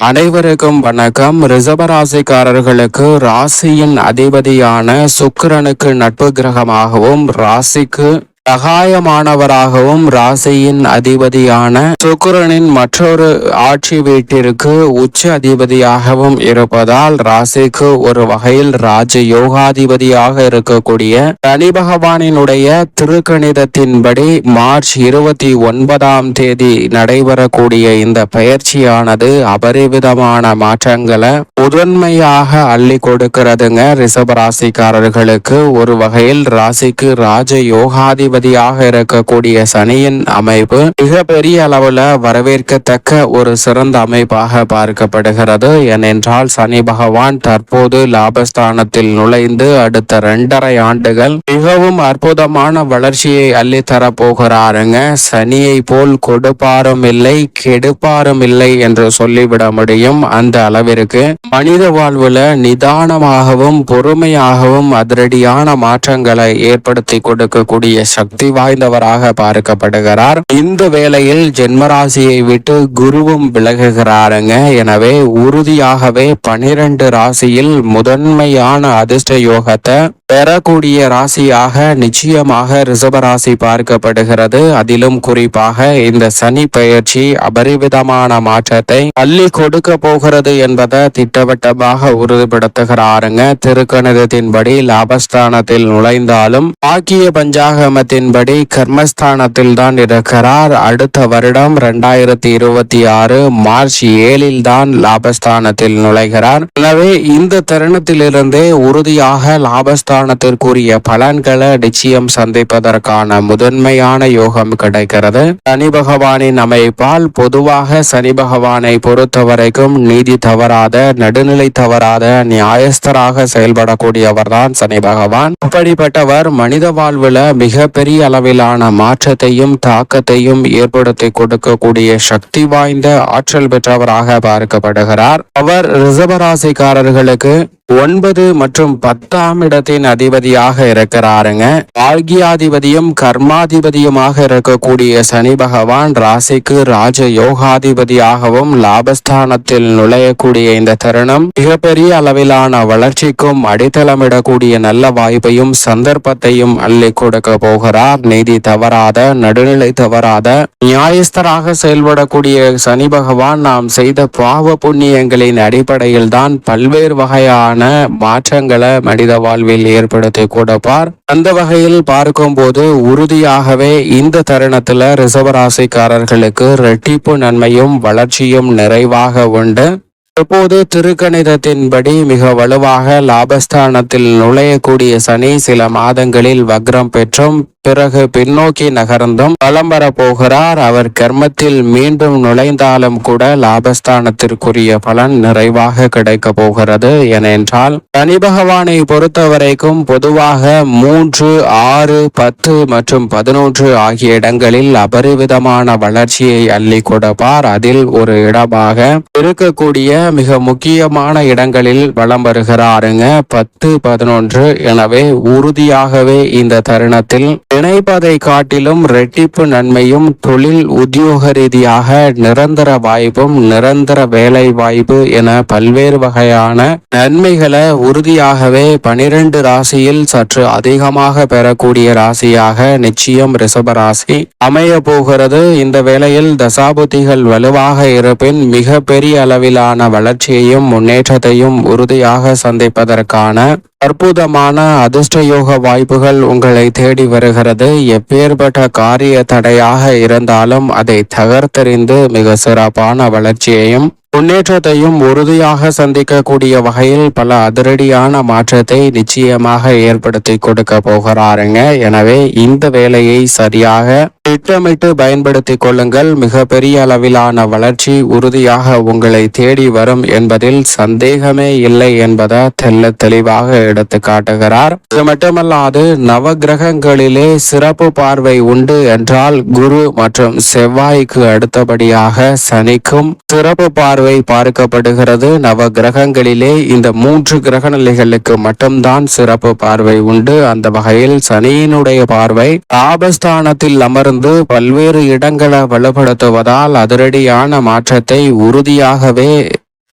அனைவருக்கும் வணக்கம். ரிசபராசிக்காரர்களுக்கு ராசியின் அதிபதியான சுக்கிரனுக்கு நட்பு கிரகமாகவும் ராசிக்கு சகாயமானவராகவும் ராசியின் அதிபதியான சுக்கரனின் மற்றொரு ஆட்சி வீட்டிற்கு உச்ச அதிபதியாகவும் இருப்பதால் ராசிக்கு ஒரு வகையில் ராஜ யோகாதிபதியாக இருக்கக்கூடிய சனி பகவானினுடைய திருக்கணிதத்தின்படி மார்ச் இருபத்தி ஒன்பதாம் தேதி நடைபெறக்கூடிய இந்த பயிற்சியானது அபரிவிதமான மாற்றங்களை முதன்மையாக அள்ளி கொடுக்கிறதுங்க ரிஷபராசிக்காரர்களுக்கு ஒரு வகையில் ராசிக்கு ராஜ யோகாதிபதி யோகாதிபதியாக இருக்கக்கூடிய சனியின் அமைப்பு மிக பெரிய அளவுல வரவேற்கத்தக்க ஒரு சிறந்த அமைப்பாக பார்க்கப்படுகிறது. ஏனென்றால் சனி பகவான் தற்போது லாபஸ்தானத்தில் நுழைந்து அடுத்த இரண்டரை ஆண்டுகள் மிகவும் அற்புதமான வளர்ச்சியை அள்ளித்தர போகிறாருங்க சனியை போல் கொடுப்பாரும் இல்லை கெடுப்பாரும் இல்லை என்று சொல்லிவிட முடியும் அந்த அளவிற்கு. மனித வாழ்வுல நிதானமாகவும் பொறுமையாகவும் அதிரடியான மாற்றங்களை ஏற்படுத்தி கொடுக்கக்கூடிய சக்தி வாய்ந்தவராக பார்க்கப்படுகிறார். இந்த வேளையில் ஜென்மராசியை விட்டு குருவும் விலகுகிறாருங்க. எனவே உறுதியாகவே பனிரெண்டு ராசியில் முதன்மையான அதிர்ஷ்ட யோகத்தை பெறக்கூடிய ராசியாக நிச்சயமாக ரிசபராசி பார்க்கப்படுகிறது. அதிலும் குறிப்பாக இந்த சனி பயிற்சி அபரிவிதமான மாற்றத்தை அள்ளி கொடுக்க போகிறது என்பதை திட்டவட்டமாக உறுதிப்படுத்துகிறாருங்க. திருக்கணிதத்தின்படி லாபஸ்தானத்தில் நுழைந்தாலும் பாக்கிய பஞ்சாகமத்தின்படி கர்மஸ்தானத்தில் தான் இருக்கிறார். அடுத்த வருடம் இரண்டாயிரத்தி இருபத்தி ஆறு மார்ச் ஏழில் தான் லாபஸ்தானத்தில் நுழைகிறார். எனவே இந்த தருணத்திலிருந்தே உறுதியாக லாபஸ்தானத்திற்குரிய பலன்களை நிச்சயம் சந்திப்பதற்கான முதன்மையான யோகம் கிடைக்கிறது. சனி பகவானின் அமைப்பால் பொதுவாக சனி பகவானை பொறுத்தவரைக்கும் நீதி தவறாத நடுநிலை தவறாத நியாயஸ்தராக செயல்படக்கூடியவர் தான் சனி பகவான். அப்படிப்பட்டவர் மனித வாழ்வுல மிகப்பெரிய அளவிலான மாற்றத்தையும் தாக்கத்தையும் ஏற்படுத்தி கொடுக்கக்கூடிய சக்தி வாய்ந்த ஆற்றல் பெற்றவராக பார்க்கப்படுகிறார். அவர் ரிசபராசிக்காரர்களுக்கு ஒன்பது மற்றும் பத்தாம் இடத்தின் அதிபதியாக இருக்கிறாருங்க. பால்கியாதிபதியும் கர்மாதிபதியுமாக இருக்கக்கூடிய சனி பகவான் ராசிக்கு ராஜ யோகாதிபதியாகவும் லாபஸ்தானத்தில் நுழையக்கூடிய இந்த தருணம் மிகப்பெரிய அளவிலான வளர்ச்சிக்கும் அடித்தளமிடக்கூடிய நல்ல வாய்ப்பையும் சந்தர்ப்பத்தையும் அள்ளி கொடுக்க போகிறார். நீதி தவறாத நடுநிலை தவறாத நியாயஸ்தராக செயல்படக்கூடிய சனி பகவான் நாம் செய்த பாவ புண்ணியங்களின் அடிப்படையில் தான் பல்வேறு வகையான மாற்றங்களை மனித வாழ்வில் ஏற்படுத்தி கொடுப்பார் அந்த வகையில் பார்க்கும்போது உறுதியாகவே இந்த தருணத்துல ரிசவராசிக்காரர்களுக்கு ரெட்டிப்பு நன்மையும் வளர்ச்சியும் நிறைவாக உண்டு. இப்போது திருக்கணிதத்தின்படி மிக வலுவாக லாபஸ்தானத்தில் நுழையக்கூடிய சனி சில மாதங்களில் வக்ரம் பெற்றும் பிறகு பின்னோக்கி நகர்ந்தும் பலம் போகிறார். அவர் கர்மத்தில் மீண்டும் நுழைந்தாலும் கூட லாபஸ்தானத்திற்குரிய பலன் நிறைவாக கிடைக்க போகிறது. ஏனென்றால் சனி பகவானை பொறுத்தவரைக்கும் பொதுவாக மூன்று ஆறு பத்து மற்றும் பதினொன்று ஆகிய இடங்களில் அபரிவிதமான வளர்ச்சியை அள்ளி கொடுப்பார். அதில் ஒரு இடமாக இருக்கக்கூடிய மிக முக்கியமான இடங்களில் வலம் வருகிறாருங்க. பத்து பதினொன்று. எனவே உறுதியாகவே இந்த தருணத்தில் நினைப்பதை காட்டிலும் ரெட்டிப்பு நன்மையும் தொழில் உத்தியோக ரீதியாக நிரந்தர வாய்ப்பும் நிரந்தர வேலை வாய்ப்பு என பல்வேறு வகையான நன்மைகளை உறுதியாகவே பனிரெண்டு ராசியில் சற்று அதிகமாக பெறக்கூடிய ராசியாக நிச்சயம் ரிஷபராசி அமைய போகிறது. இந்த வேளையில் தசாபுத்திகள் வலுவாக இருப்பின் மிக பெரிய அளவிலான வளர்ச்சியையும் முன்னேற்றத்தையும் உறுதியாக சந்திப்பதற்கான அற்புதமான அதிர்ஷ்ட யோக வாய்ப்புகள் உங்களை தேடி வருகிறது. எப்பேற்பட்ட காரிய தடையாக இருந்தாலும் அதை தகர்த்தெறிந்து மிக சிறப்பான வளர்ச்சியையும் முன்னேற்றத்தையும் உறுதியாக சந்திக்கக்கூடிய வகையில் பல அதிரடியான மாற்றத்தை நிச்சயமாக ஏற்படுத்தி கொடுக்க போகிறாருங்க. எனவே இந்த வேலையை சரியாக திட்டமிட்டு பயன்படுத்தி கொள்ளுங்கள். மிகப்பெரிய அளவிலான வளர்ச்சி உறுதியாக உங்களை தேடி வரும் என்பதில் சந்தேகமே இல்லை என்பதை தெல்ல தெளிவாக எடுத்து காட்டுகிறார். இது மட்டுமல்லாது நவ கிரகங்களிலே சிறப்பு பார்வை உண்டு என்றால் குரு மற்றும் செவ்வாய்க்கு அடுத்தபடியாக சனிக்கும் சிறப்பு பார்வை பார்க்கப்படுகிறது. நவ கிரகங்களிலே இந்த மூன்று கிரக நிலைகளுக்கு மட்டும்தான் சிறப்பு பார்வை உண்டு. அந்த வகையில் சனியினுடைய பார்வை ஆபஸ்தானத்தில் அமர்ந்து பல்வேறு இடங்களை வலுப்படுத்துவதால் அதிரடியான மாற்றத்தை உறுதியாகவே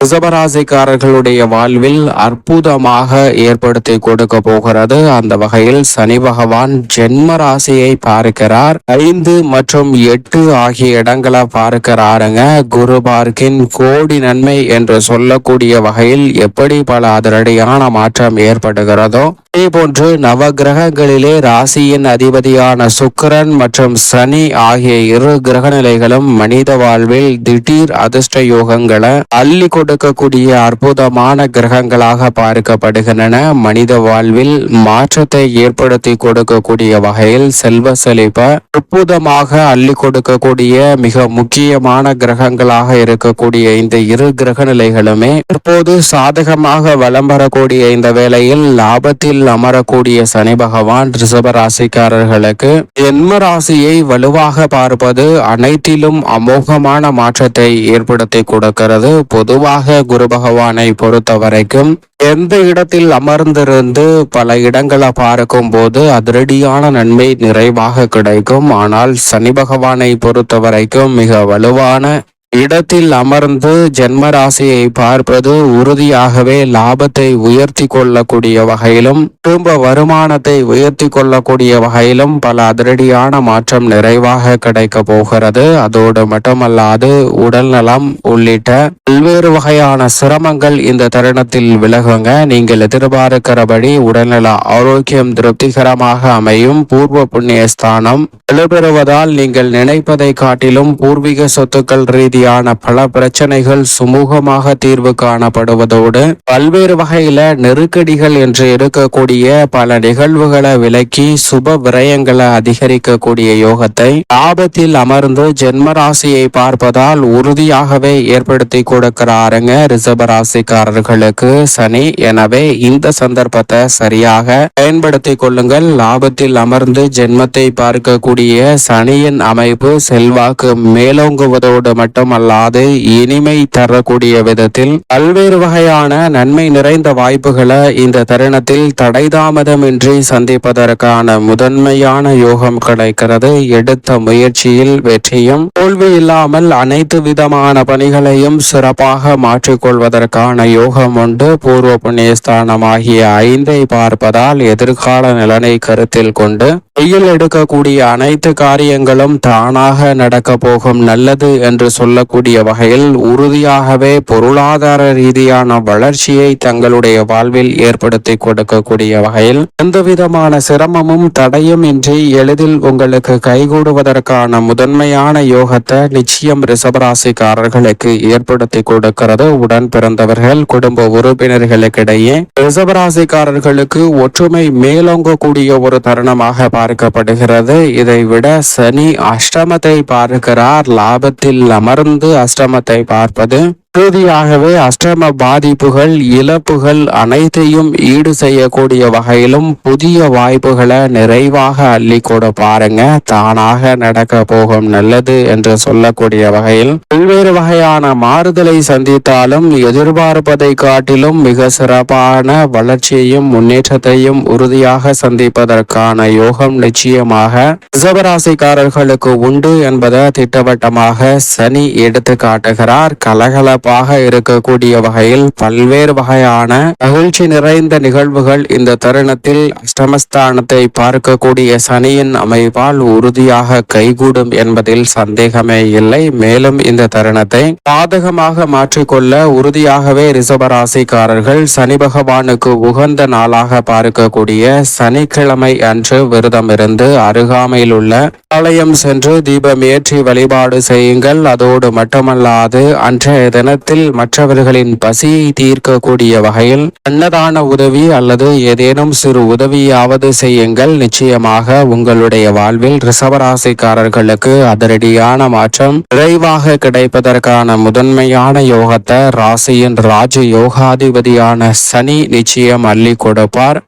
ரிசபராசிக்காரர்களுடைய வாழ்வில் அற்புதமாக ஏற்படுத்தி கொடுக்க போகிறது. அந்த வகையில் சனி பகவான் ஜென்ம ராசியை பார்க்கிறார். ஐந்து மற்றும் எட்டு ஆகிய இடங்களை பார்க்கிறாருங்க. குரு பார்க்கின் கோடி நன்மை என்று சொல்லக்கூடிய வகையில் எப்படி பல அதிரடியான மாற்றம் ஏற்படுகிறதோ அதே போன்று நவ கிரகங்களிலே ராசியின் அதிபதியான சுக்கிரன் மற்றும் சனி ஆகிய இரு கிரக நிலைகளும் மனித வாழ்வில் திடீர் அதிர்ஷ்ட யோகங்களை அள்ளி கொடுக்கக்கூடிய அற்புதமான கிரகங்களாக பார்க்கப்படுகின்றன. மனித வாழ்வில் மாற்றத்தை ஏற்படுத்தி கொடுக்கக்கூடிய வகையில் செல்வ செழிப்ப அற்புதமாக அள்ளி கொடுக்கக்கூடிய மிக முக்கியமான கிரகங்களாக இருக்கக்கூடிய இந்த இரு கிரக நிலைகளுமே தற்போது சாதகமாக வலம் வரக்கூடிய இந்த வேளையில் லாபத்தில் அமரக்கூடிய சனி பகவான் ரிஷப ராசிக்காரர்களுக்கு ஜென்ம ராசியை வலுவாக பார்ப்பது அனைத்திலும் அமோகமான மாற்றத்தை ஏற்படுத்தி கொடுக்கிறது. பொதுவாக குரு பகவானை பொறுத்த வரைக்கும் எந்த இடத்தில் அமர்ந்திருந்து பல இடங்களை பார்க்கும் போது அதிரடியான நன்மை நிறைவாக கிடைக்கும். ஆனால் சனி பகவானை பொறுத்த வரைக்கும் மிக வலுவான இடத்தில் அமர்ந்து ஜென்ம ராசியை பார்ப்பது உறுதியாகவே லாபத்தை உயர்த்தி கொள்ளக்கூடிய வகையிலும் குடும்ப வருமானத்தை உயர்த்தி கொள்ளக்கூடிய வகையிலும் பல அதிரடியான மாற்றம் நிறைவாக கிடைக்க போகிறது. அதோடு மட்டுமல்லாது உடல் நலம் உள்ளிட்ட பல்வேறு வகையான சிரமங்கள் இந்த தருணத்தில் விலகுங்க. நீங்கள் எதிர்பார்க்கிறபடி உடல்நல ஆரோக்கியம் திருப்திகரமாக அமையும். பூர்வ புண்ணிய ஸ்தானம் வலுப்பெறுவதால் நீங்கள் நினைப்பதை காட்டிலும் பூர்வீக சொத்துக்கள் ரீதி ரீதியான பல பிரச்சனைகள் சுமூகமாக தீர்வு காணப்படுவதோடு பல்வேறு வகையில நெருக்கடிகள் என்று இருக்கக்கூடிய பல நிகழ்வுகளை விலக்கி சுப விரயங்களை அதிகரிக்கக்கூடிய யோகத்தை லாபத்தில் அமர்ந்து ஜென்ம ராசியை பார்ப்பதால் உறுதியாகவே ஏற்படுத்தி கொடுக்கிறாருங்க ரிஷப ராசிக்காரர்களுக்கு சனி. எனவே இந்த சந்தர்ப்பத்தை சரியாக பயன்படுத்தி கொள்ளுங்கள். லாபத்தில் அமர்ந்து ஜென்மத்தை பார்க்கக்கூடிய சனியின் அமைப்பு செல்வாக்கு மேலோங்குவதோடு மட்டும் மட்டுமல்லாது இனிமை தரக்கூடிய விதத்தில் பல்வேறு வகையான நன்மை நிறைந்த வாய்ப்புகளை இந்த தருணத்தில் தடைதாமதமின்றி சந்திப்பதற்கான முதன்மையான யோகம் கிடைக்கிறது. எடுத்த முயற்சியில் வெற்றியும் தோல்வி இல்லாமல் அனைத்து விதமான பணிகளையும் சிறப்பாக மாற்றிக்கொள்வதற்கான யோகம் உண்டு. பூர்வ புண்ணியஸ்தானமாகிய ஐந்தை பார்ப்பதால் எதிர்கால நிலனை கருத்தில் கொண்டு கையில் எடுக்கக்கூடிய அனைத்து காரியங்களும் தானாக நடக்க போகும் நல்லது என்று சொல்லக்கூடிய வகையில் உறுதியாகவே பொருளாதார ரீதியான வளர்ச்சியை தங்களுடைய வாழ்வில் ஏற்படுத்தி கொடுக்கக்கூடிய வகையில் எந்தவிதமான சிரமமும் தடையும் இன்றி எளிதில் உங்களுக்கு கைகூடுவதற்கான முதன்மையான யோகத்தை நிச்சயம் ரிசபராசிக்காரர்களுக்கு ஏற்படுத்தி கொடுக்கிறது. உடன் பிறந்தவர்கள் குடும்ப உறுப்பினர்களுக்கிடையே ரிசபராசிக்காரர்களுக்கு ஒற்றுமை மேலோங்கக்கூடிய ஒரு தருணமாக பார்க்கப்படுகிறது. இதை விட சனி அஷ்டமத்தை பார்க்கிறார். லாபத்தில் அமர்ந்து அஷ்டமத்தை பார்ப்பது இறுதியாகவே அஷ்டம பாதிப்புகள் இழப்புகள் அனைத்தையும் ஈடு செய்யக்கூடிய வகையிலும் புதிய வாய்ப்புகளை நிறைவாக அள்ளி கூட பாருங்க. தானாக நடக்க போகும் நல்லது என்று சொல்லக்கூடிய வகையில் பல்வேறு வகையான மாறுதலை சந்தித்தாலும் எதிர்பார்ப்பதை காட்டிலும் மிக சிறப்பான வளர்ச்சியையும் முன்னேற்றத்தையும் உறுதியாக சந்திப்பதற்கான யோகம் நிச்சயமாக ரிசவராசிக்காரர்களுக்கு உண்டு என்பதை திட்டவட்டமாக சனி எடுத்து காட்டுகிறார். கலகலப்பாக இருக்கக்கூடிய வகையில் பல்வேறு வகையான மகிழ்ச்சி நிறைந்த நிகழ்வுகள் இந்த தருணத்தில் அஷ்டமஸ்தானத்தை பார்க்கக்கூடிய சனியின் அமைப்பால் உறுதியாக கைகூடும் என்பதில் சந்தேகமே இல்லை. மேலும் இந்த தருணத்தை பாதகமாக மாற்றிக்கொள்ள உறுதியாகவே ரிசபராசிக்காரர்கள் சனி பகவானுக்கு உகந்த நாளாக பார்க்கக்கூடிய சனிக்கிழமை அன்று விரதமிருந்து அருகாமையில் உள்ள ஆலயம் சென்று தீபம் ஏற்றி வழிபாடு செய்யுங்கள். அதோடு மட்டுமல்லாது அன்றைய தினத்தில் மற்றவர்களின் பசியை தீர்க்கக்கூடிய வகையில் அன்னதான உதவி அல்லது ஏதேனும் சிறு உதவியாவது செய்யுங்கள். நிச்சயமாக உங்களுடைய வாழ்வில் ரிசவராசிக்காரர்களுக்கு அதிரடியான மாற்றம் விரைவாக அடைப்பதற்கான முதன்மையான யோகத்தை ராசியின் ராஜ யோகாதிபதியான சனி நிச்சயம் அள்ளி கொடுப்பார்.